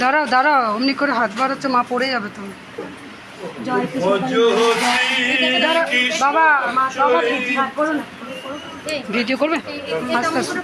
দাঁড়াও দাঁড়াও অমনি করে হাত বাড়াচ্ছে মা পড়ে যাবে তো। দাঁড়াও, বাবা ভিডিও করবে? আস্তে আস্তে।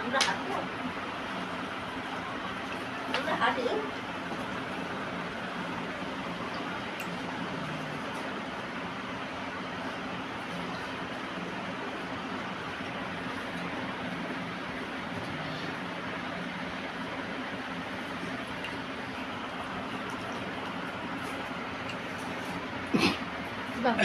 আমরা হাঁটি আমরা হাঁটি থাক।